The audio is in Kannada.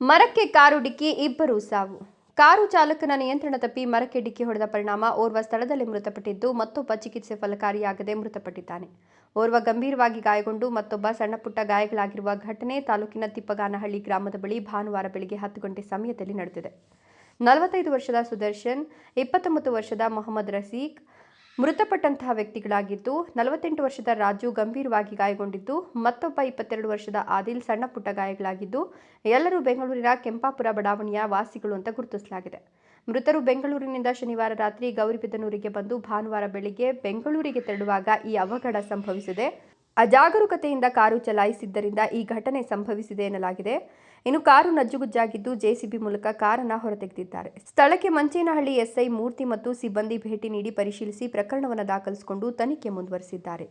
ಮರಕ್ಕೆ ಕಾರು ಡಿಕ್ಕಿ, ಇಬ್ಬರು ಸಾವು. ಕಾರು ಚಾಲಕನ ನಿಯಂತ್ರಣ ತಪ್ಪಿ ಮರಕ್ಕೆ ಡಿಕ್ಕಿ ಹೊಡೆದ ಪರಿಣಾಮ ಓರ್ವ ಸ್ಥಳದಲ್ಲಿ ಮೃತಪಟ್ಟಿದ್ದು, ಮತ್ತೊಬ್ಬ ಚಿಕಿತ್ಸೆ ಫಲಕಾರಿಯಾಗದೆ ಮೃತಪಟ್ಟಿದ್ದಾನೆ. ಓರ್ವ ಗಂಭೀರವಾಗಿ ಗಾಯಗೊಂಡು ಮತ್ತೊಬ್ಬ ಸಣ್ಣಪುಟ್ಟ ಗಾಯಗಳಾಗಿರುವ ಘಟನೆ ತಾಲೂಕಿನ ತಿಪ್ಪಗಾನಹಳ್ಳಿ ಗ್ರಾಮದ ಬಳಿ ಭಾನುವಾರ ಬೆಳಗ್ಗೆ ಹತ್ತು ಗಂಟೆ ಸಮಯದಲ್ಲಿ ನಡೆದಿದೆ. ನಲವತ್ತೈದು ವರ್ಷದ ಸುದರ್ಶನ್, ಇಪ್ಪತ್ತೊಂಬತ್ತು ವರ್ಷದ ಮೊಹಮ್ಮದ್ ರಸೀಕ್ ಮೃತಪಟ್ಟಂತಹ ವ್ಯಕ್ತಿಗಳಾಗಿದ್ದು ನಲವತ್ತೆಂಟು ವರ್ಷದ ರಾಜು ಗಂಭೀರವಾಗಿ ಗಾಯಗೊಂಡಿದ್ದು, ಮತ್ತೊಬ್ಬ ಇಪ್ಪತ್ತೆರಡು ವರ್ಷದ ಆದಿಲ್ ಸಣ್ಣ ಪುಟ್ಟ ಗಾಯಗಳಾಗಿದ್ದು, ಎಲ್ಲರೂ ಬೆಂಗಳೂರಿನ ಕೆಂಪಾಪುರ ಬಡಾವಣೆಯ ವಾಸಿಗಳು ಅಂತ ಗುರುತಿಸಲಾಗಿದೆ. ಮೃತರು ಬೆಂಗಳೂರಿನಿಂದ ಶನಿವಾರ ರಾತ್ರಿ ಗೌರಿಬಿದನೂರಿಗೆ ಬಂದು ಭಾನುವಾರ ಬೆಳಿಗ್ಗೆ ಬೆಂಗಳೂರಿಗೆ ತೆರಳುವಾಗ ಈ ಅವಘಡ ಸಂಭವಿಸಿದೆ. ಅಜಾಗರೂಕತೆಯಿಂದ ಕಾರು ಚಲಾಯಿಸಿದ್ದರಿಂದ ಈ ಘಟನೆ ಸಂಭವಿಸಿದೆ ಎನ್ನಲಾಗಿದೆ. ಇನ್ನು ಕಾರು ನಜ್ಜುಗುಜ್ಜಾಗಿದ್ದು ಜೆಸಿಬಿ ಮೂಲಕ ಕಾರನ್ನ ಹೊರತೆಗೆದಿದ್ದಾರೆ. ಸ್ಥಳಕ್ಕೆ ಮಂಚೇನಹಳ್ಳಿ ಎಸ್ಐ ಮೂರ್ತಿ ಮತ್ತು ಸಿಬ್ಬಂದಿ ಭೇಟಿ ನೀಡಿ ಪರಿಶೀಲಿಸಿ ಪ್ರಕರಣವನ್ನು ದಾಖಲಿಸಿಕೊಂಡು ತನಿಖೆ ಮುಂದುವರೆಸಿದ್ದಾರೆ.